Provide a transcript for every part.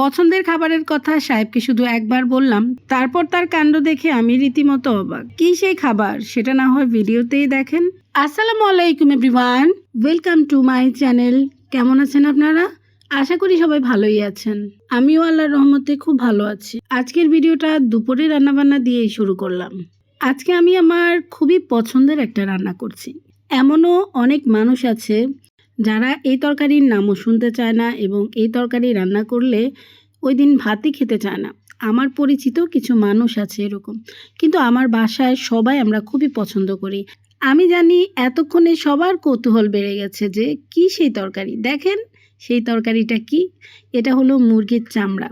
পছন্দের খাবারের কথা সাহেবকে শুধু একবার বললাম, তারপর তার কাণ্ড দেখে আমি রীতিমতো অবাক। কি সেই খাবার? সেটা না হয় ভিডিওতেই দেখেন। আসসালামু আলাইকুম everyone, welcome to my channel. কেমন আছেন আপনারা? আশা করি সবাই ভালোই আছেন। আমিও আল্লাহর রহমতে খুব ভালো আছি। আজকের ভিডিওটা দুপুরে রান্নাবান্না দিয়েই শুরু করলাম। আজকে আমি আমার খুবই পছন্দের একটা রান্না করছি। এমনও অনেক মানুষ আছে যারা এই তরকারির নামও শুনতে চায় না এবং এই তরকারি রান্না করলে ওই দিন ভাতই খেতে চায় না। আমার পরিচিত কিছু মানুষ আছে এরকম। কিন্তু আমার বাসায় সবাই আমরা খুবই পছন্দ করি। আমি জানি এতক্ষণে সবার কৌতূহল বেড়ে গেছে যে কি সেই তরকারি? দেখেন সেই তরকারিটা কি? এটা হলো মুরগির চামড়া।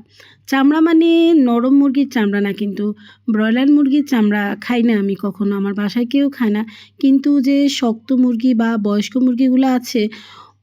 চামড়া মানে নরম মুরগির চামড়া না, কিন্তু ব্রয়লার মুরগির চামড়া খাই না আমি কখনো। আমার বাসায় কেউ খায় না। কিন্তু যে শক্ত মুরগি বা বয়স্ক মুরগিগুলো আছে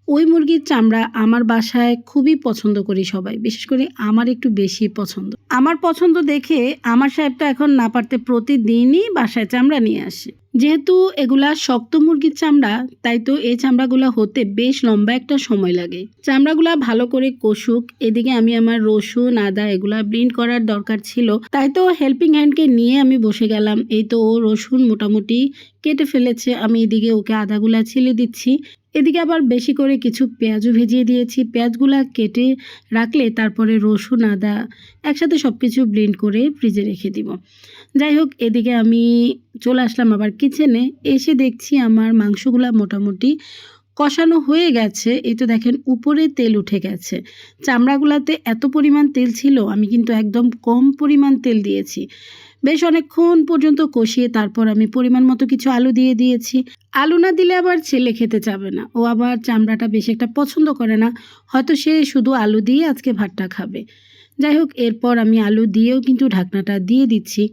ওই মুরগির চামড়া আমার বাসায় খুবই পছন্দ করি সবাই, বিশেষ করে আমার একটু বেশি পছন্দ। আমার পছন্দ দেখে আমার সাহেবটা এখন না পারতে প্রতিদিনই বাসায় চামড়া নিয়ে আসে। যেহেতু এগুলা শক্ত মুরগির চামড়া, তাই তো এই চামড়াগুলো হতে বেশ লম্বা একটা সময় লাগে। চামড়াগুলা ভালো করে কষুক, এদিকে আমি আমার রসুন, আদা এগুলা ব্লিন্ড করার দরকার ছিল, তাই তো হেল্পিং হ্যান্ডকে নিয়ে আমি বসে গেলাম। এই তো ও রসুন মোটামুটি কেটে ফেলেছে, আমি এদিকে ওকে আদাগুলা ছিলে দিচ্ছি। এদিকে আবার বেশি করে কিছু পেঁয়াজও ভেজিয়ে দিয়েছি। পেঁয়াজগুলা কেটে রাখলে তারপরে রসুন, আদা একসাথে সব কিছু ব্লেন্ড করে ফ্রিজে রেখে দিব। যাই হোক, এদিকে আমি চলে আসলাম আবার কিচেনে এসে দেখছি আমার মাংসগুলা মোটামুটি কষানো হয়ে গেছে। এই তো দেখেন, উপরে তেল উঠে গেছে। চামড়াগুলাতে এত পরিমাণ তেল ছিল, আমি কিন্তু একদম কম পরিমাণ তেল দিয়েছি। বেশ অনেকক্ষণ পর্যন্ত কষিয়ে তারপর আমি পরিমাণ মতো কিছু আলু দিয়ে দিয়েছি। আলু না দিলে আবার ছেলে খেতে চাবে না। ও আবার চামড়াটা বেশ একটা পছন্দ করে না। হয়তো সে শুধু আলু দিয়ে আজকে ভাতটা খাবে। যাই হোক এরপর আমি আলু দিয়েও কিন্তু ঢাকনাটা দিয়ে দিচ্ছি।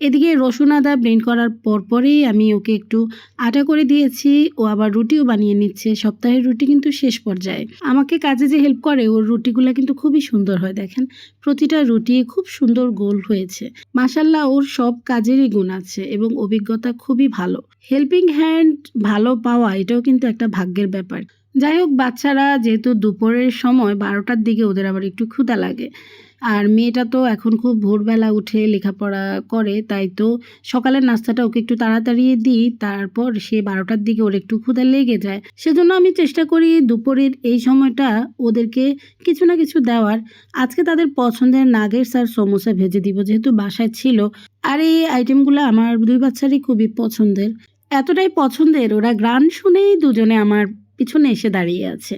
এদিকে রসুন আদা ব্লেন্ড করার পরপরেই আমি ওকে একটু আটা করে দিয়েছি। ও আবার রুটিও বানিয়ে নিচ্ছে। সপ্তাহের রুটি কিন্তু শেষ পর্যায়ে। আমাকে কাজে যে হেল্প করে, ওর রুটিগুলো কিন্তু খুবই সুন্দর হয়, দেখেন। প্রতিটা রুটি খুব সুন্দর গোল হয়েছে। মাসাল্লাহ ওর সব কাজেরই গুণ আছে এবং অভিজ্ঞতা খুবই ভালো। হেল্পিং হ্যান্ড ভালো পাওয়া, এটাও কিন্তু একটা ভাগ্যের ব্যাপার। যাই হোক বাচ্চারা যেহেতু দুপুরের সময়, বারোটার দিকে ওদের আবার একটু ক্ষুধা লাগে। আর মেয়েটা তো এখন খুব ভোরবেলা উঠে লেখাপড়া করে, তাই তো সকালের নাস্তাটা ওকে একটু তাড়াতাড়ি দিই, তারপর সে বারোটার দিকে ওর একটু ক্ষুধা লেগে যায়। সেজন্য আমি চেষ্টা করি দুপুরের এই সময়টা ওদেরকে কিছু না কিছু দেওয়ার। আজকে তাদের পছন্দের নাগেটস আর সমোসা ভেজে দিব, যেহেতু বাসায় ছিল। আর এই আইটেমগুলো আমার দুই বাচ্চারই খুবই পছন্দের। এতটাই পছন্দের, ওরা গ্রান শুনেই দুজনে আমার পিছনে এসে দাঁড়িয়ে আছে।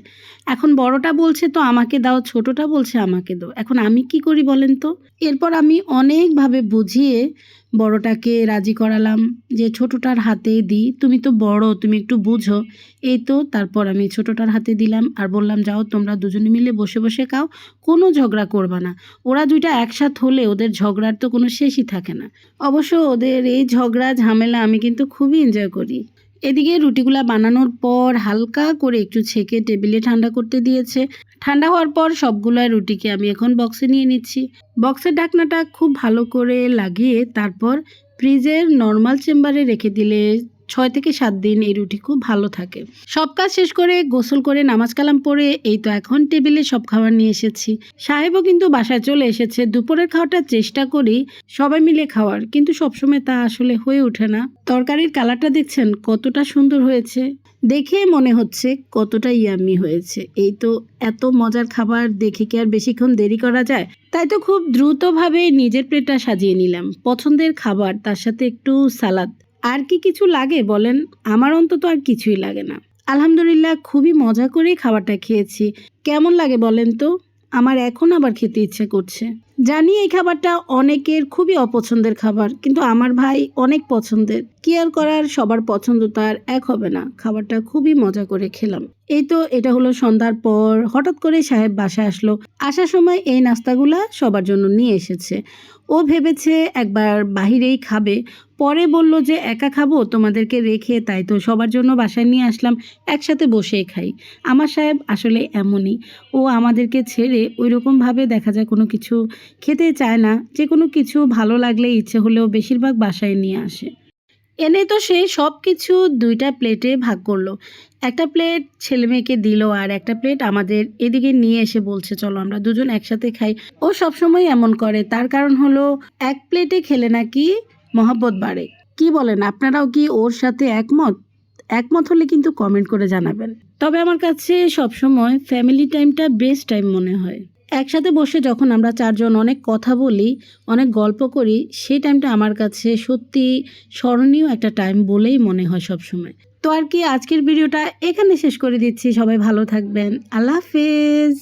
এখন বড়টা বলছে, তো আমাকে দাও, ছোটটা বলছে আমাকে দাও। এখন আমি কি করি বলেন তো? এরপর আমি অনেকভাবে বুঝিয়ে বড়টাকে রাজি করালাম যে, ছোটটার হাতে দিই, তুমি তো বড়, তুমি একটু বুঝো। এই তো তারপর আমি ছোটটার হাতে দিলাম আর বললাম, যাও, তোমরা দুজনে মিলে বসে বসে খাও, কোনো ঝগড়া করবা না। ওরা দুইটা একসাথ হলে ওদের ঝগড়ার তো কোনো শেষই থাকে না। অবশ্য ওদের এই ঝগড়া, ঝামেলা আমি কিন্তু খুবই এনজয় করি। এদিকে রুটিগুলা বানানোর পর হালকা করে একটু ছেঁকে টেবিলে ঠান্ডা করতে দিয়েছে। ঠান্ডা হওয়ার পর সবগুলো রুটিকে আমি এখন বক্সে নিয়ে নিচ্ছি। বক্সের ঢাকনাটা খুব ভালো করে লাগিয়ে তারপর ফ্রিজের নর্মাল চেম্বারে রেখে দিলে ছয় থেকে সাত দিন এই রুটি খুব ভালো থাকে। সব কাজ শেষ করে গোসল করে নামাজ কালাম পরে এই তো এখন টেবিলে সব খাবার নিয়ে এসেছি। সাহেবও কিন্তু বাসায় চলে এসেছে। দুপুরের খাওয়াটা চেষ্টা করি সবাই মিলে খাওয়ার, কিন্তু সবসময় তা আসলে হয়ে ওঠে না। তরকারির কালারটা দেখছেন কতটা সুন্দর হয়েছে। দেখে মনে হচ্ছে কতটা ইয়াম্মি হয়েছে। এই তো এত মজার খাবার দেখে কি আর বেশিক্ষণ দেরি করা যায়? তাই তো খুব দ্রুতভাবে নিজের প্লেটটা সাজিয়ে নিলাম। পছন্দের খাবার, তার সাথে একটু সালাদ। আর কি কিছু লাগে বলেন? আমার অন্তত আর কিছুই লাগে না। আলহামদুলিল্লাহ, খুবই মজা করেই খাবারটা খেয়েছি। কেমন লাগে বলেন তো? আমার এখন আবার খেতে ইচ্ছে করছে। জানি এই খাবারটা অনেকের খুবই অপছন্দের খাবার, কিন্তু আমার ভাই অনেক পছন্দের। কেয়ার করার সবার পছন্দ তো আর এক হবে না। খাবারটা খুবই মজা করে খেলাম। এই তো এটা হলো সন্ধ্যার পর, হঠাৎ করে সাহেব বাসায় আসলো। আসার সময় এই নাস্তাগুলা সবার জন্য নিয়ে এসেছে। ও ভেবেছে একবার বাহিরেই খাবে। পরে বলল যে, একা খাব? তোমাদেরকে রেখে তাই তো সবার জন্য বাসায় নিয়ে আসলাম। একসাথে বসেই খাই। আমার সাহেব আসলে এমনই। ও আমাদেরকে ছেড়ে ওই রকমভাবে দেখা যায় কোনো কিছু খেতে চায় না, যে কোনো কিছু ভালো লাগলে ইচ্ছে হলেও বেশিরভাগ বাসায় নিয়ে আসে। এনে তো সে সব কিছু দুইটা প্লেটে ভাগ করল। একটা প্লেট ছেলে মেয়েকে দিল আর একটা প্লেট আমাদের এদিকে নিয়ে এসে বলছে, চলো আমরা দুজন একসাথে খাই। ও সবসময় এমন করে। তার কারণ হলো, এক প্লেটে খেলে নাকি মহাব্বত বাড়ে। কি বলেন, আপনারাও কি ওর সাথে একমত? একমত হলে কিন্তু কমেন্ট করে জানাবেন। তবে আমার কাছে সবসময় ফ্যামিলি টাইমটা বেস্ট টাইম মনে হয়। একসাথে বসে যখন আমরা চারজন অনেক কথা বলি, অনেক গল্প করি, সেই টাইমটা আমার কাছে সত্যি স্মরণীয় একটা টাইম বলেই মনে হয় সবসময়। তো আর কি, আজকের ভিডিওটা এখানে শেষ করে দিচ্ছি। সবাই ভালো থাকবেন। আল্লাহ হাফেজ।